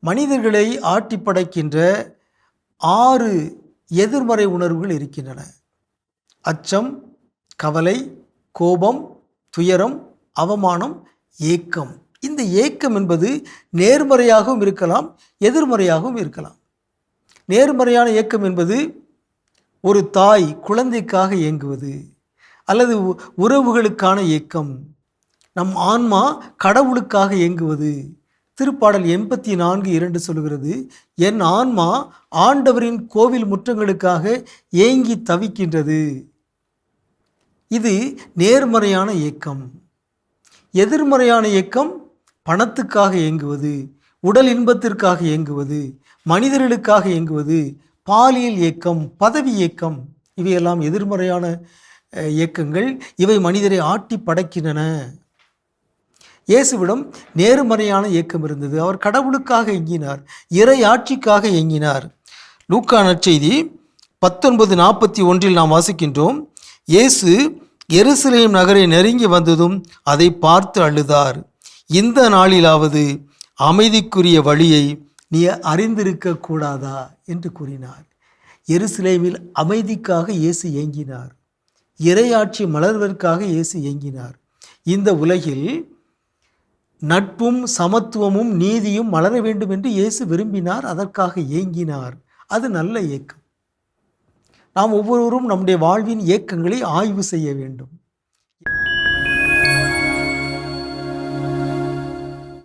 மனிதர்களை ஆட்டி படைக்கின்ற ஆறு எதிர்மறை உணர்வுகள் இருக்கின்றன. அச்சம் கவலை கோபம் துயரம் அவமானம் ஏக்கம். இந்த ஏக்கம் என்பது நேர்மறையாகவும் இருக்கலாம் எதிர்மறையாகவும் இருக்கலாம். நேர்மறையான ஏக்கம் என்பது ஒரு தாய் குழந்தைக்காக இயங்குவது அல்லது உறவுகளுக்கான ஏக்கம். நம் ஆன்மா கடவுளுக்காக இயங்குவது. திருப்பாடல் எண்பத்தி நான்கு இரண்டு சொல்கிறது என் ஆன்மா ஆண்டவரின் கோவில் முற்றங்களுக்காக ஏங்கி தவிக்கின்றது. இது நேர்மறையான இயக்கம். எதிர்மறையான இயக்கம் பணத்துக்காக இயங்குவது உடல் இன்பத்திற்காக இயங்குவது மனிதர்களுக்காக இயங்குவது பாலியல் இயக்கம் பதவி இயக்கம் இவையெல்லாம் எதிர்மறையான இயக்கங்கள். இவை மனிதரை ஆட்டி படைக்கின்றன. இயேசுவிடம் நேர்மறையான இயக்கம் இருந்தது. அவர் கடவுளுக்காக எங்கினார்? இறை ஆட்சிக்காக எங்கினார்? லூக்கா நற்செய்தி பத்தொன்பது நாற்பத்தி ஒன்றில் நாம் வாசிக்கின்றோம். இயேசு எருசலேம் நகரை நெருங்கி வந்ததும் அதை பார்த்து அழுதார். இந்த நாளிலாவது அமைதிக்குரிய வழியை நீ அறிந்திருக்க கூடாதா என்று கூறினார். எருசலேமில் அமைதிக்காக இயேசு ஏங்கினார். இறையாட்சி மலர்வதற்காக இயேசு இயங்கினார் இந்த உலகில் நட்பும் சமத்துவமும் நீதியும் மலர வேண்டும் என்று இயேசு விரும்பினார் அதற்காக ஏங்கினார். அது நல்ல ஏக்கம் நாம் ஒவ்வொருவரும் நம்முடைய வாழ்வின் இயக்கங்களை ஆய்வு செய்ய வேண்டும்.